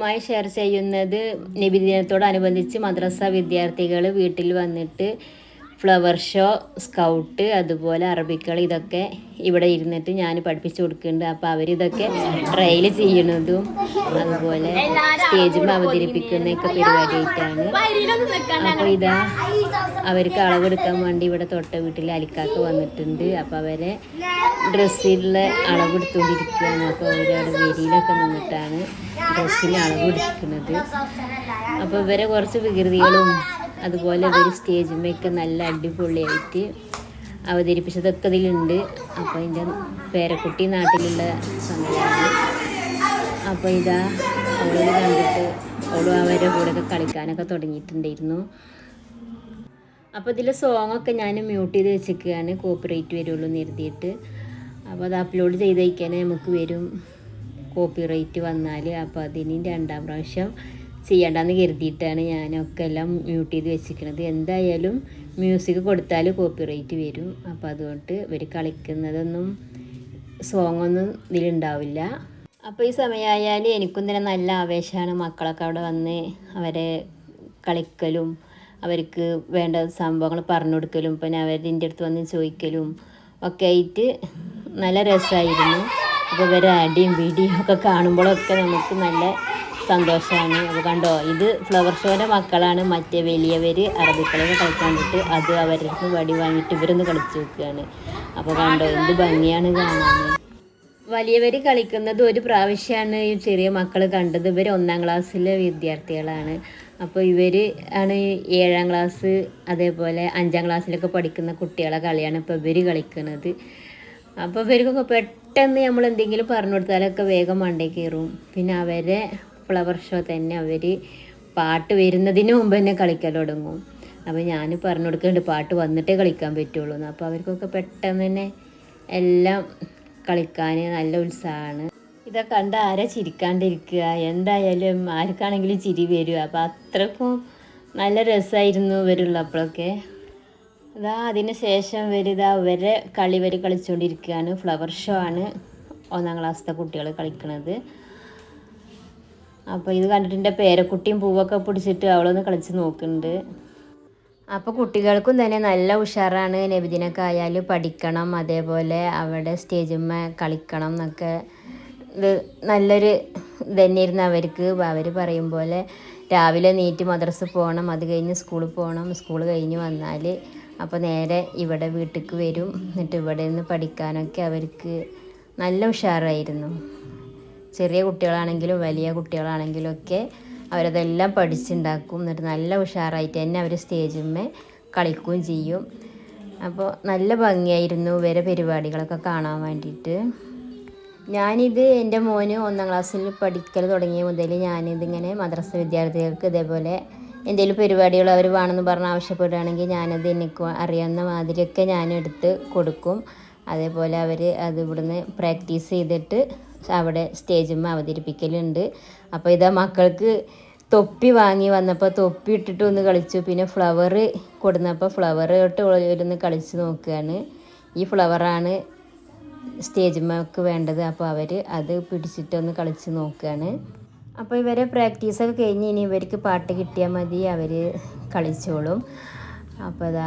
നിങ്ങളുമായി ഷെയർ ചെയ്യുന്നത് നബിദിനത്തോടനുബന്ധിച്ച് മദ്രസ വിദ്യാർത്ഥികൾ വീട്ടിൽ വന്നിട്ട് ഫ്ലവർ ഷോ സ്കൗട്ട് അതുപോലെ അറബിക്കൾ ഇതൊക്കെ ഇവിടെ ഇരുന്നിട്ട് ഞാൻ പഠിപ്പിച്ചു കൊടുക്കുന്നുണ്ട്. അപ്പോൾ അവരിതൊക്കെ ട്രയൽ ചെയ്യുന്നതും അതുപോലെ സ്റ്റേജിൽ അവതരിപ്പിക്കുന്നതൊക്കെ പരിപാടിയായിട്ടാണ്. അപ്പോൾ ഇതാ അവർക്ക് അളവെടുക്കാൻ വേണ്ടി ഇവിടെ തൊട്ട വീട്ടിൽ അലിക്കാക്ക് വന്നിട്ടുണ്ട്. അപ്പോൾ അവരെ ഡ്രസ്സിലുള്ള അളവെടുത്തുകൊണ്ടിരിക്കുകയാണ് അപ്പോൾ അവരവിടെ വെരിയിലൊക്കെ നിന്നിട്ടാണ് ഡ്രസ്സിന് അളവെടുക്കുന്നത് അപ്പോൾ ഇവരെ കുറച്ച് വികൃതികളും അതുപോലെ ഇവർ സ്റ്റേജിന്മേക്ക് നല്ല അടിപൊളിയായിട്ട് അവതരിപ്പിച്ചതൊക്കെ ഇതിലുണ്ട്. അപ്പോൾ എന്റെ പേരക്കുട്ടി നാട്ടിലുള്ള സമയമാണ് അപ്പോൾ ഇതാ അവളോട് കണ്ടിട്ട് അവളും അവരുടെ കൂടെയൊക്കെ കളിക്കാനൊക്കെ തുടങ്ങിയിട്ടുണ്ടായിരുന്നു. അപ്പോൾ ഇതിലെ സോങ്ങൊക്കെ ഞാൻ മ്യൂട്ട് ചെയ്ത് വെച്ചിരിക്കുകയാണ്. കോപ്പിറൈറ്റ് വരുള്ളൂ എന്ന് എഴുതിയിട്ട് അപ്പോൾ അത് അപ്ലോഡ് ചെയ്ത് നമുക്ക് വരും. കോപ്പിറൈറ്റ് വന്നാൽ അപ്പോൾ അതിന് രണ്ടാം പ്രാവശ്യം ചെയ്യണ്ടെന്ന് കരുതിയിട്ടാണ് ഞാനൊക്കെ എല്ലാം മ്യൂട്ട് ചെയ്ത് വെച്ചിരിക്കുന്നത് എന്തായാലും മ്യൂസിക് കൊടുത്താൽ കോപ്പിറൈറ്റ് വരും. അപ്പോൾ അതുകൊണ്ട് ഇവർ കളിക്കുന്നതൊന്നും സോങ്ങൊന്നും ഇതിലുണ്ടാവില്ല. അപ്പോൾ ഈ സമയമായാൽ എനിക്കും തന്നെ നല്ല ആവേശമാണ് മക്കളൊക്കെ അവിടെ വന്ന് അവരെ കളിക്കലും അവർക്ക് വേണ്ട സംഭവങ്ങൾ പറഞ്ഞു കൊടുക്കലും പിന്നെ അവരിന്റെ അടുത്ത് വന്ന് ചോദിക്കലും ഒക്കെ ആയിട്ട് നല്ല രസമായിരുന്നു. അപ്പോൾ ഇവരെ അടിയും വീടിയും ഒക്കെ കാണുമ്പോഴൊക്കെ നമുക്ക് നല്ല സന്തോഷമാണ് അപ്പോൾ കണ്ടോ ഇത് ഫ്ലവർ ഷോയുടെ മക്കളാണ്. മറ്റേ വലിയവർ അറബിക്കളൊക്കെ കളിക്കാൻ വിട്ട് അത് അവരുടെ അടുത്ത് വടി വാങ്ങിയിട്ട് ഇവരൊന്ന് കളിച്ചു നോക്കുകയാണ്. അപ്പോൾ കണ്ടോ എന്ത് ഭംഗിയാണ് കാണാൻ. വലിയവർ കളിക്കുന്നത് ഒരു പ്രാവശ്യമാണ് ഈ ചെറിയ മക്കൾ കണ്ടത്. ഇവർ ഒന്നാം ക്ലാസ്സിലെ വിദ്യാർത്ഥികളാണ്. അപ്പോൾ ഇവർ ആണ് ഏഴാം ക്ലാസ് അതേപോലെ അഞ്ചാം ക്ലാസ്സിലൊക്കെ പഠിക്കുന്ന കുട്ടികളെ കളിയാണ് ഇപ്പോൾ ഇവർ കളിക്കുന്നത് അപ്പോൾ ഇവർക്കൊക്കെ പെട്ടെന്ന് നമ്മൾ എന്തെങ്കിലും പറഞ്ഞു കൊടുത്താലൊക്കെ വേഗം മണ്ടേ കയറും. പിന്നെ അവരെ ഫ്ലവർ ഷോ തന്നെ അവർ പാട്ട് വരുന്നതിന് മുമ്പ് തന്നെ കളിക്കാൻ തുടങ്ങും. അപ്പോൾ ഞാൻ പറഞ്ഞു കൊടുക്കുന്നുണ്ട് പാട്ട് വന്നിട്ടേ കളിക്കാൻ പറ്റുള്ളൂ അപ്പോൾ അവർക്കൊക്കെ പെട്ടെന്ന് തന്നെ എല്ലാം കളിക്കാൻ നല്ല ഉത്സാഹമാണ്. ഇതൊക്കെ കണ്ട് ആരാ ചിരിക്കാണ്ടിരിക്കുക. എന്തായാലും ആർക്കാണെങ്കിലും ചിരി വരും. അപ്പോൾ അത്രക്കും നല്ല രസമായിരുന്നു ഇവരുള്ളപ്പോഴൊക്കെ. അതാ അതിന് ശേഷം ഇവരിതാ ഇവരെ കളി വരെ കളിച്ചുകൊണ്ടിരിക്കുകയാണ് ഫ്ലവർ ഷോ ആണ് ഒന്നാം ക്ലാസ്സിലെ കുട്ടികൾ കളിക്കുന്നത് അപ്പോൾ ഇത് കണ്ടിട്ട് എന്റെ പേരക്കുട്ടിയും പൂവൊക്കെ പിടിച്ചിട്ട് അവളൊന്ന് കളിച്ച് നോക്കുന്നുണ്ട്. അപ്പോൾ കുട്ടികൾക്കും തന്നെ നല്ല ഉഷാറാണ് നബിദിനൊക്കെ ആയാൽ പഠിക്കണം അതേപോലെ അവിടെ സ്റ്റേജിന്മ കളിക്കണം എന്നൊക്കെ ഇത് നല്ലൊരു ഇതന്നെയിരുന്നു അവർക്ക്. അവർ പറയും പോലെ രാവിലെ നീറ്റ് മദ്രസ പോകണം അത് കഴിഞ്ഞ് സ്കൂളിൽ പോകണം സ്കൂൾ കഴിഞ്ഞ് വന്നാൽ അപ്പോൾ നേരെ ഇവിടെ വീട്ടിലേക്ക് വരും. എന്നിട്ട് ഇവിടെ നിന്ന് പഠിക്കാനൊക്കെ അവർക്ക് നല്ല ഉഷാറായിരുന്നു. ചെറിയ കുട്ടികളാണെങ്കിലും വലിയ കുട്ടികളാണെങ്കിലും ഒക്കെ അവരതെല്ലാം പഠിച്ചുണ്ടാക്കും. എന്നിട്ട് നല്ല ഉഷാറായിട്ട് തന്നെ അവർ സ്റ്റേജിന്മേ കളിക്കുകയും ചെയ്യും. അപ്പോൾ നല്ല ഭംഗിയായിരുന്നു ഇവരെ പരിപാടികളൊക്കെ കാണാൻ വേണ്ടിയിട്ട്. ഞാനിത് എന്റെ മോന് ഒന്നാം ക്ലാസ്സിൽ പഠിക്കൽ തുടങ്ങിയ മുതൽ ഞാനിതിങ്ങനെ മദ്രസ വിദ്യാർത്ഥികൾക്ക് ഇതേപോലെ എന്തെങ്കിലും പരിപാടികൾ അവർ വേണമെന്ന് പറഞ്ഞ് ആവശ്യപ്പെടുകയാണെങ്കിൽ ഞാനത് എനിക്ക് അറിയാവുന്ന മാതിരിയൊക്കെ ഞാൻ എടുത്ത് കൊടുക്കും. അതേപോലെ അവർ അത് ഇവിടുന്ന് പ്രാക്ടീസ് ചെയ്തിട്ട് അവിടെ സ്റ്റേജിന്മേൽ അവതരിപ്പിക്കലുണ്ട് അപ്പോൾ ഇതാ മക്കൾക്ക് തൊപ്പി വാങ്ങി വന്നപ്പോൾ തൊപ്പി ഇട്ടിട്ട് ഒന്ന് കളിച്ചു പിന്നെ ഫ്ലവർ കൊടുന്നപ്പോൾ ഫ്ലവർ ഇട്ട് ഇരുന്ന് കളിച്ച് നോക്കുകയാണ് ഈ ഫ്ലവറാണ് സ്റ്റേജിമ്മക്ക് വേണ്ടത് അപ്പോൾ അവർ അത് പിടിച്ചിട്ടൊന്ന് കളിച്ച് നോക്കുകയാണ് അപ്പോൾ ഇവരെ പ്രാക്ടീസൊക്കെ കഴിഞ്ഞ് ഇനി ഇവർക്ക് പാട്ട് കിട്ടിയാൽ മതി അവർ കളിച്ചോളും അപ്പോൾ അതാ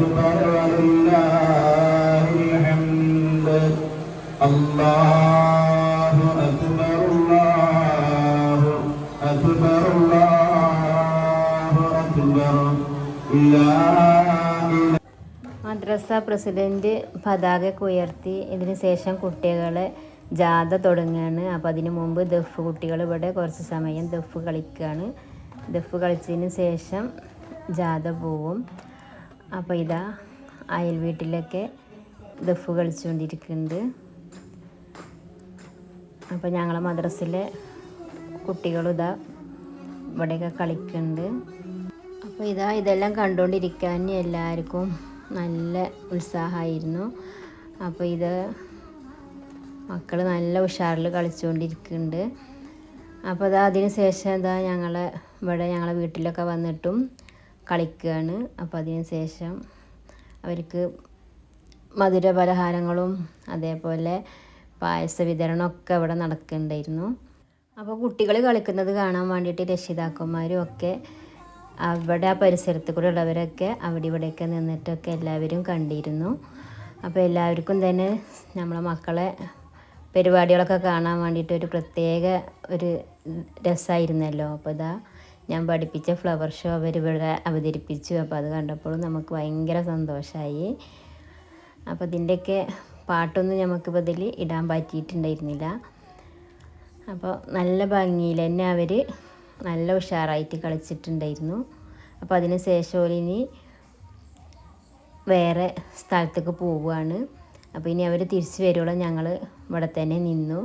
മദ്രസ പ്രസിഡന്റ് പതാകയൊക്കെ ഉയർത്തി ഇതിന് ശേഷം കുട്ടികളെ ജാഥ തുടങ്ങുകയാണ് അപ്പോൾ അതിന് മുമ്പ് ദഫ് കുട്ടികൾ ഇവിടെ കുറച്ച് സമയം ദഫ് കളിക്കുകയാണ് ദഫ് കളിച്ചതിന് ശേഷം ജാഥ പോവും. അപ്പോൾ ഇതാ അയൽ വീട്ടിലൊക്കെ ദഫ് കളിച്ചുകൊണ്ടിരിക്കുന്നുണ്ട്. അപ്പോൾ ഞങ്ങൾ മദ്രസിലെ കുട്ടികളും ഇതാ ഇവിടെയൊക്കെ കളിക്കുന്നുണ്ട് അപ്പോൾ ഇതാ ഇതെല്ലാം കണ്ടുകൊണ്ടിരിക്കാൻ എല്ലാവർക്കും നല്ല ഉത്സാഹമായിരുന്നു. അപ്പോൾ ഇത് മക്കൾ നല്ല ഉഷാറിൽ കളിച്ചുകൊണ്ടിരിക്കുന്നുണ്ട് അപ്പോൾ ഇതാ അതിന് ശേഷം ഇതാ ഞങ്ങൾ ഇവിടെ ഞങ്ങളെ വീട്ടിലൊക്കെ വന്നിട്ടും കളിക്കുകയാണ് അപ്പോൾ അതിന് ശേഷം അവർക്ക് മധുര പലഹാരങ്ങളും അതേപോലെ പായസ വിതരണമൊക്കെ ഇവിടെ നടക്കുന്നുണ്ടായിരുന്നു അപ്പോൾ കുട്ടികൾ കളിക്കുന്നത് കാണാൻ വേണ്ടിയിട്ട് രക്ഷിതാക്കന്മാരും ഒക്കെ അവിടെ ആ പരിസരത്ത് കൂടെ ഉള്ളവരൊക്കെ അവിടെ ഇവിടെയൊക്കെ നിന്നിട്ടൊക്കെ എല്ലാവരും കണ്ടിരുന്നു. അപ്പോൾ എല്ലാവർക്കും തന്നെ നമ്മളെ മക്കളെ പരിപാടികളൊക്കെ കാണാൻ വേണ്ടിയിട്ട് ഒരു പ്രത്യേക ഒരു രസമായിരുന്നല്ലോ. അപ്പോൾ ഇതാ ഞാൻ പഠിപ്പിച്ച ഫ്ലവർ ഷോ അവർ ഇവിടെ അവതരിപ്പിച്ചു. അപ്പോൾ അത് കണ്ടപ്പോഴും നമുക്ക് ഭയങ്കര സന്തോഷമായി. അപ്പോൾ ഇതിന്റെയൊക്കെ പാട്ടൊന്നും നമുക്കിപ്പോൾ ഇതിൽ ഇടാൻ പറ്റിയിട്ടുണ്ടായിരുന്നില്ല. അപ്പോൾ നല്ല ഭംഗിയിൽ തന്നെ അവർ നല്ല ഉഷാറായിട്ട് കളിച്ചിട്ടുണ്ടായിരുന്നു. അപ്പോൾ അതിന് ശേഷം ഇനി വേറെ സ്ഥലത്തേക്ക് പോവുകയാണ്. അപ്പോൾ ഇനി അവർ തിരിച്ച് വരുവോളം ഞങ്ങൾ ഇവിടെ തന്നെ നിന്നു.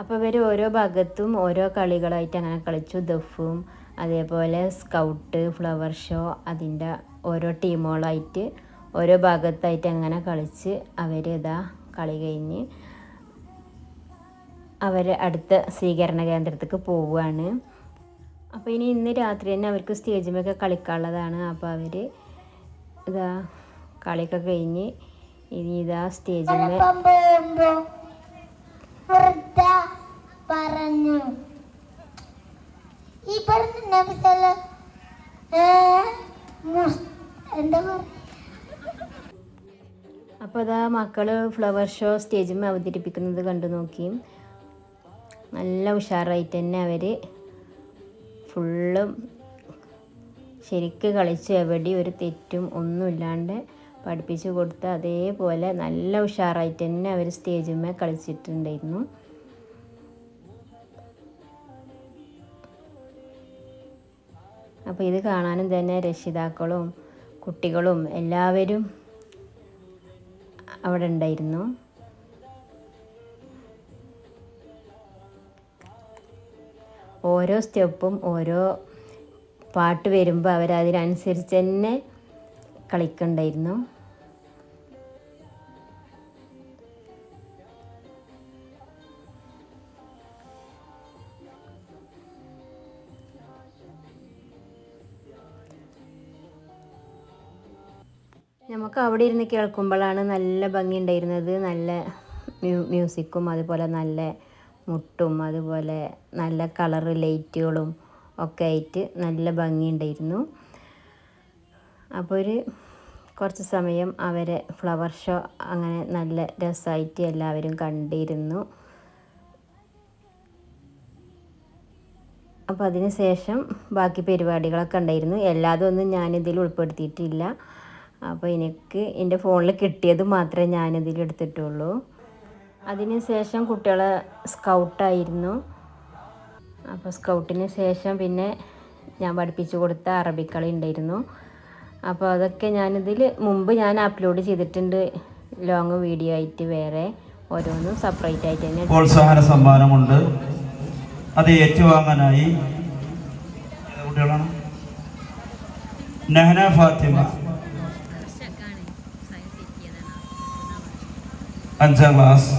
അപ്പോൾ ഇവർ ഓരോ ഭാഗത്തും ഓരോ കളികളായിട്ട് അങ്ങനെ കളിച്ചു. ദഫും അതേപോലെ സ്കൗട്ട് ഫ്ലവർ ഷോ അതിന്റെ ഓരോ ടീമുകളായിട്ട് ഓരോ ഭാഗത്തായിട്ട് അങ്ങനെ കളിച്ച് അവർ ഇതാ കളി കഴിഞ്ഞ് അവർ അടുത്ത സ്വീകരണ കേന്ദ്രത്തേക്ക് പോവുകയാണ്. അപ്പോൾ ഇനി ഇന്ന് രാത്രി തന്നെ അവർക്ക് സ്റ്റേജിമൊക്കെ കളിക്കാനുള്ളതാണ്. അപ്പോൾ അവർ ഇതാ കളിയൊക്കെ കഴിഞ്ഞ് ഇനി ഇതാ സ്റ്റേജിൽ അപ്പോൾ അതാ മക്കൾ ഫ്ലവർ ഷോ സ്റ്റേജിൽ അവതരിപ്പിക്കുന്നത് കണ്ടു നോക്കി. നല്ല ഉഷാറായിട്ട് തന്നെ അവർ ഫുള്ളും ശരിക്ക് കളിച്ച് എവിടെ ഒരു തെറ്റും ഒന്നുമില്ലാണ്ട് പഠിപ്പിച്ചു കൊടുത്ത് അതേപോലെ നല്ല ഉഷാറായിട്ട് തന്നെ അവർ സ്റ്റേജിന്മേൽ കളിച്ചിട്ടുണ്ടായിരുന്നു. അപ്പോൾ ഇത് കാണാനും തന്നെ രക്ഷിതാക്കളും കുട്ടികളും എല്ലാവരും അവിടെ ഉണ്ടായിരുന്നു. ഓരോ സ്റ്റെപ്പും ഓരോ പാട്ട് വരുമ്പോൾ അവരതിനനുസരിച്ച് തന്നെ കളിക്കണ്ടായിരുന്നു. നമുക്ക് അവിടെ ഇരുന്ന് കേൾക്കുമ്പോഴാണ് നല്ല ഭംഗി ഉണ്ടായിരുന്നത്. നല്ല മ്യൂസിക്കും അതുപോലെ നല്ല മുട്ടും അതുപോലെ നല്ല കളറ് ലൈറ്റുകളും ഒക്കെ ആയിട്ട് നല്ല ഭംഗി ഉണ്ടായിരുന്നു. അപ്പോൾ ഒരു കുറച്ച് സമയം അവരെ ഫ്ലവർ ഷോ അങ്ങനെ നല്ല രസമായിട്ട് എല്ലാവരും കണ്ടിരുന്നു. അപ്പോൾ അതിന് ശേഷം ബാക്കി പരിപാടികളൊക്കെ ഉണ്ടായിരുന്നു. എല്ലാതും ഒന്നും ഞാനിതിൽ ഉൾപ്പെടുത്തിയിട്ടില്ല. അപ്പോൾ എനിക്ക് എന്റെ ഫോണിൽ കിട്ടിയത് മാത്രമേ ഞാനിതിൽ എടുത്തിട്ടുള്ളൂ. അതിന് ശേഷം കുട്ടികളെ സ്കൗട്ടായിരുന്നു അപ്പോൾ സ്കൗട്ടിന് ശേഷം പിന്നെ ഞാൻ പഠിപ്പിച്ചു കൊടുത്ത അറബിക്കളി ഉണ്ടായിരുന്നു. അപ്പോൾ അതൊക്കെ ഞാനിതിൽ മുമ്പ് ഞാൻ അപ്ലോഡ് ചെയ്തിട്ടുണ്ട്. ലോങ് വീഡിയോ ആയിട്ട് വേറെ ഓരോന്നും സെപ്പറേറ്റ് ആയിട്ട് തന്നെ പ്രോത്സാഹന സമ്മാനമുണ്ട്. അത് ഏറ്റുവാങ്ങാനായി. കുട്ടികളാണ്? ഫാത്തിമ. അഞ്ചാം ക്ലാസ്.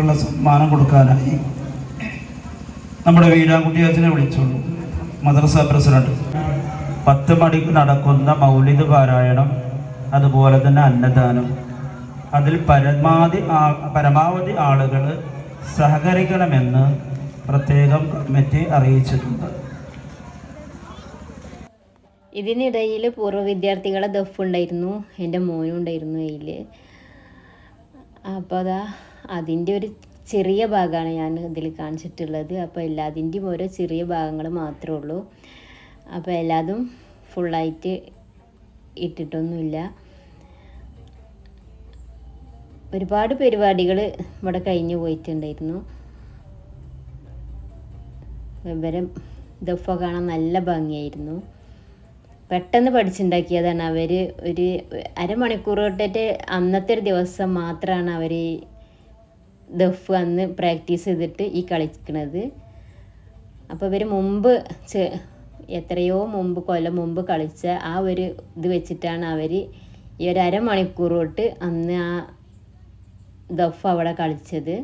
ഉള്ള സമ്മാനം കൊടുക്കാനായി നമ്മുടെ വീരാൻകുട്ടി അച്ഛനെ വിളിച്ചോളൂ മദ്രസ പ്രസിഡന്റ്. പത്ത് മണിക്ക് നടക്കുന്ന മൗലിക പാരായണം അതുപോലെ തന്നെ അന്നദാനം. അതിൽ പരമാവധി പരമാവധി ആളുകൾ സഹകരിക്കണമെന്ന് പ്രത്യേകം കമ്മിറ്റി അറിയിച്ചിട്ടുണ്ട്. ഇതിനിടയിൽ പൂർവ വിദ്യാർത്ഥികളെ ദഫ് ഉണ്ടായിരുന്നു. എന്റെ മോനും ഉണ്ടായിരുന്നു അതിൽ അപ്പോൾ അതാ അതിന്റെ ഒരു ചെറിയ ഭാഗമാണ് ഞാൻ ഇതിൽ കാണിച്ചിട്ടുള്ളത്. അപ്പോൾ എല്ലാതിന്റെയും ഓരോ ചെറിയ ഭാഗങ്ങൾ മാത്രമേ ഉള്ളൂ. അപ്പോൾ എല്ലാതും ഫുള്ളായിട്ട് ഇട്ടിട്ടൊന്നുമില്ല. ഒരുപാട് പരിപാടികൾ ഇവിടെ കഴിഞ്ഞു പോയിട്ടുണ്ടായിരുന്നു. ഇവരെ ദഫ കാണാൻ നല്ല ഭംഗിയായിരുന്നു. പെട്ടെന്ന് പഠിച്ചുണ്ടാക്കിയതാണ്. അവർ ഒരു അരമണിക്കൂർ തൊട്ടിട്ട് അന്നത്തെ ഒരു ദിവസം മാത്രമാണ് അവർ ദഫ് അന്ന് പ്രാക്ടീസ് ചെയ്തിട്ട് ഈ കളിക്കണത്. അപ്പോൾ ഇവർ മുമ്പ് എത്രയോ മുമ്പ് കൊല്ലം മുമ്പ് കളിച്ച ആ ഒരു ഇത് വെച്ചിട്ടാണ് അവർ ഈ ഒരു അരമണിക്കൂർ തൊട്ട് അന്ന് ആ ദഫ് അവിടെ കളിച്ചത്.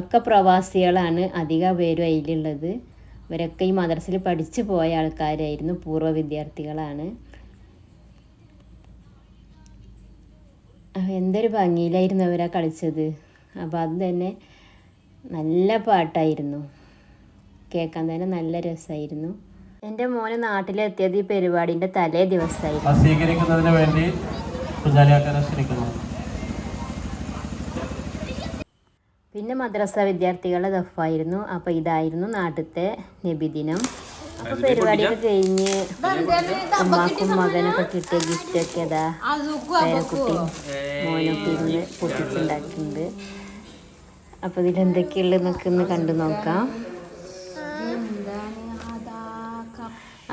ഒക്കെ പ്രവാസികളാണ് അധിക പേരും അതിലുള്ളത് ഇവരൊക്കെ ഈ മദ്രസയിൽ പഠിച്ചു പോയ ആൾക്കാരായിരുന്നു പൂർവ വിദ്യാർത്ഥികളാണ്. എന്തൊരു ഭംഗിയിലായിരുന്നു അവരാ കളിച്ചത്. അപ്പോൾ അത് തന്നെ നല്ല പാട്ടായിരുന്നു. കേൾക്കാൻ തന്നെ നല്ല രസമായിരുന്നു. എന്റെ മോന് നാട്ടിലെത്തിയത് ഈ പരിപാടിന്റെ തലേ ദിവസമായിരുന്നു. സ്വീകരിക്കുന്നതിന് വേണ്ടി കുഞ്ഞാലിയാക്കാരെ ക്ഷണിക്കുന്നു. പിന്നെ മദ്രസ വിദ്യാർത്ഥികളുടെ ദഫായിരുന്നു. അപ്പോൾ ഇതായിരുന്നു നാട്ടിലത്തെ നബിദിനം. അപ്പോൾ പരിപാടിയൊക്കെ കഴിഞ്ഞ് ഉമ്മാക്കും മകനൊക്കെ കിട്ടിയ ഗിഫ്റ്റൊക്കെ അതാ പേരക്കുട്ടിയും മോനൊക്കെ ഇരുന്ന് പൊട്ടിച്ചുണ്ടാക്കിയിട്ടുണ്ട് അപ്പോൾ ഇതിലെന്തൊക്കെയുള്ളതെന്നൊക്കെ ഒന്ന് കണ്ടു നോക്കാം.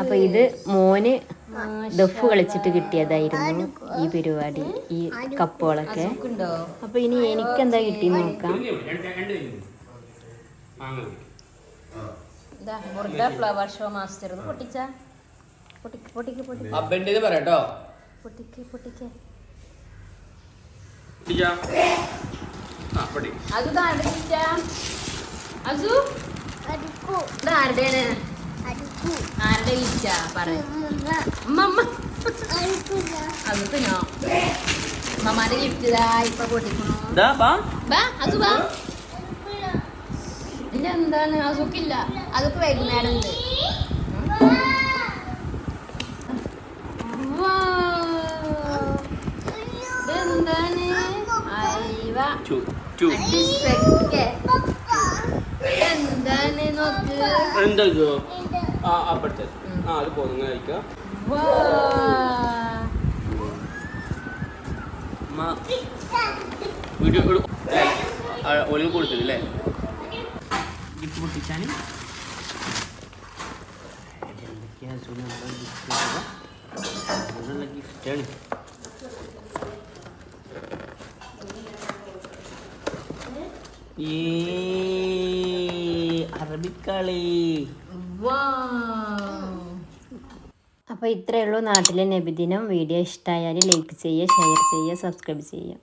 അപ്പോൾ ഇത് മോന് ദഫ് കളിച്ചിട്ട് കിട്ടിയതായിരുന്നു ഈ പരിപാടി ഈ കപ്പുകളൊക്കെ. അപ്പൊ ഇനി എനിക്ക് എന്താ കിട്ടി നോക്കാം. ഫ്ലവർ ഷോ മാസ്റ്റർ പൊട്ടിച്ച. പറയട്ടോ. അത് ആരുടെ ആരുടെ ഈച്ച പറ. അത് തിന്നോ മമ്മാന്റെ ഗിഫ്റ്റ് ഇതാ ഇപ്പൊ പൊട്ടിക്കണു എന്താണ്? അസുഖില്ല അതൊക്കെ വൈകുന്നേരം ഉണ്ട്. എന്താണ് നോക്ക്. എന്താ ആ ആ അത് കഴിക്കുക വാ. അമ്മ വീഡിയോ ഒലിവ് കൊടുത്തില്ലേ ഗിഫ്റ്റ് പൊട്ടിച്ചാൽ ഗിഫ്റ്റാണ് ഈ അറബിക്കളി. അപ്പോൾ ഇത്രയേ ഉള്ളൂ നാട്ടിലെ നബിദിനം. വീഡിയോ ഇഷ്ടമായാൽ ലൈക്ക് ചെയ്യുക ഷെയർ ചെയ്യുക സബ്സ്ക്രൈബ് ചെയ്യുക.